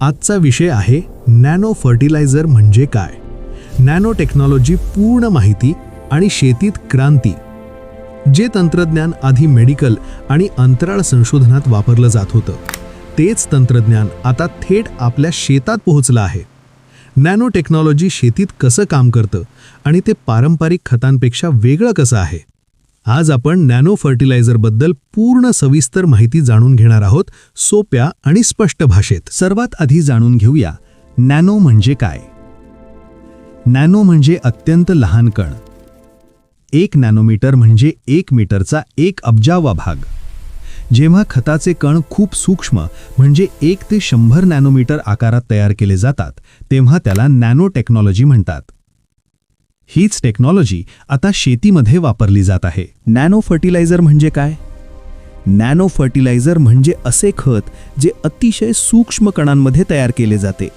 आजचा विषय आहे नॅनो फर्टिलायझर म्हणजे काय? नॅनो टेक्नॉलॉजी पूर्ण माहिती आणि शेतीत क्रांती जे तंत्रज्ञान आधी मेडिकल आणि अंतराळ संशोधनात वापरलं जात होतं. तेच तंत्रज्ञान आता थेट आपल्या शेतात पोहोचलं आहे. नॅनो टेक्नॉलॉजी शेतीत कसं काम करतं आणि ते पारंपरिक खतांपेक्षा वेगळं कसं आहे? आज आपण नॅनो फर्टिलायझरबद्दल पूर्ण सविस्तर माहिती जाणून घेणार आहोत सोप्या आणि स्पष्ट भाषेत. सर्वात आधी जाणून घेऊया नॅनो म्हणजे काय? नॅनो म्हणजे अत्यंत लहान कण. एक नॅनोमीटर म्हणजे एक मीटरचा एक अब्जावा भाग. जेव्हा खताचे कण खूप सूक्ष्म म्हणजे एक ते शंभर नॅनोमीटर आकारात तयार केले जातात तेव्हा त्याला नॅनो टेक्नॉलॉजी म्हणतात. हीच टेक्नॉलॉजी आता शेतीमध्ये वापरली जात आहे. नॅनो फर्टिलायझर म्हणजे काय? नॅनो फर्टिलायझर म्हणजे असे खत जे अतिशय सूक्ष्म कणांमध्ये तयार केले जाते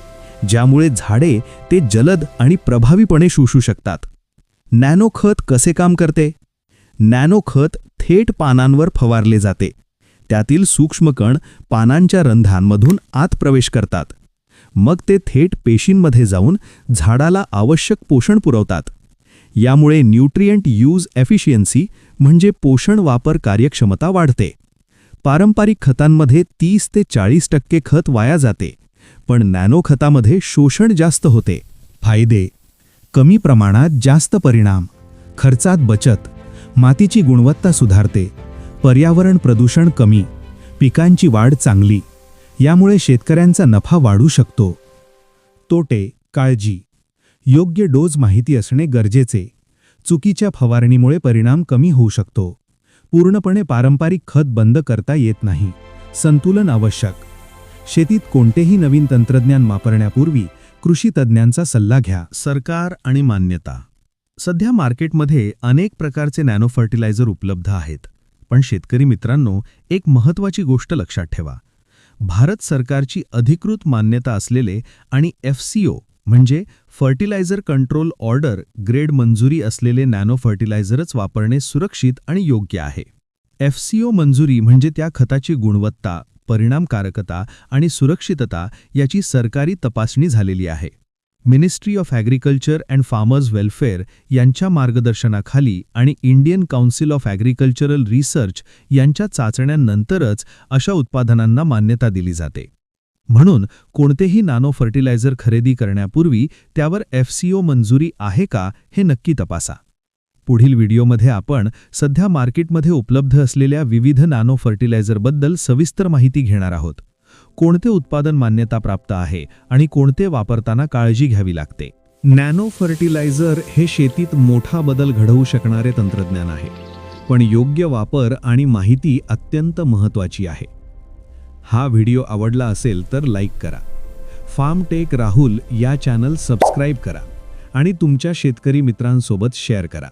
ज्यामुळे झाडे ते जलद आणि प्रभावीपणे शोषू शकतात. नॅनो खत कसे काम करते? नॅनो खत थेट पानांवर फवारले जाते. त्यातील सूक्ष्म कण पानांच्या रंध्रांमधून आत प्रवेश करतात. मग ते थेट पेशींमध्ये जाऊन झाडाला आवश्यक पोषण पुरवतात. यामुळे न्यूट्रियंट यूज एफिशियन्सी म्हणजे पोषण वापर कार्यक्षमता वाढते. पारंपरिक खतांमध्ये तीस ते चाळीस टक्के खत वाया जाते पण नॅनो खतामध्ये शोषण जास्त होते. फायदे. कमी प्रमाणात जास्त परिणाम. खर्चात बचत. मातीची गुणवत्ता सुधारते. पर्यावरण प्रदूषण कमी. पिकांची वाढ चांगली. यामुळे शेतकऱ्यांचा नफा वाढू शकतो. तोटे. काळजी. योग्य डोज माहिती असणे गरजेचे. चुकीच्या फवारणीमुळे परिणाम कमी होऊ शकतो. पूर्णपणे पारंपरिक खत बंद करता येत नाही. संतुलन आवश्यक. शेतीत कोणतेही नवीन तंत्रज्ञान वापरण्यापूर्वी कृषी तज्ज्ञांचा सल्ला घ्या. सरकार आणि मान्यता. सध्या मार्केटमध्ये अनेक प्रकारचे नॅनो फर्टिलायझर उपलब्ध आहेत. पण शेतकरी मित्रांनो एक महत्त्वाची गोष्ट लक्षात ठेवा. भारत सरकारची अधिकृत मान्यता असलेले आणि एफ सी ओ म्हणजे फर्टिलायझर कंट्रोल ऑर्डर ग्रेड मंजुरी असलेले नॅनो फर्टिलायझरच वापरणे सुरक्षित आणि योग्य आहे. एफसीओ मंजुरी म्हणजे त्या खताची गुणवत्ता परिणामकारकता आणि सुरक्षितता याची सरकारी तपासणी झालेली आहे. Ministry of agriculture and farmers welfare यांच्या मार्गदर्शनाखाली आणि Indian council of agricultural research यांच्या चाचण्यांनंतरच अशा उत्पादनांना मान्यता दिली जाते. म्हणून कोणतेही नानो फर्टिलायझर खरेदी करण्यापूर्वी त्यावर एफसीओ मंजुरी आहे का हे नक्की तपासा. पुढील व्हिडिओमध्ये आपण सध्या मार्केटमध्ये उपलब्ध असलेल्या विविध नानो फर्टिलायझरबद्दल सविस्तर माहिती घेणार आहोत. कोणते उत्पादन मान्यता प्राप्त आहे आणि कोणते वापरताना काळजी घ्यावी लागते? नॅनो फर्टिलायझर हे शेतीत मोठा बदल घडवू शकणारे तंत्रज्ञान आहे. पण योग्य वापर आणि माहिती अत्यंत महत्त्वाची आहे. हा व्हिडिओ आवडला असेल तर लाईक करा. फार्म टेक राहुल या चॅनल सबस्क्राईब करा आणि तुमच्या शेतकरी मित्रांसोबत शेअर करा.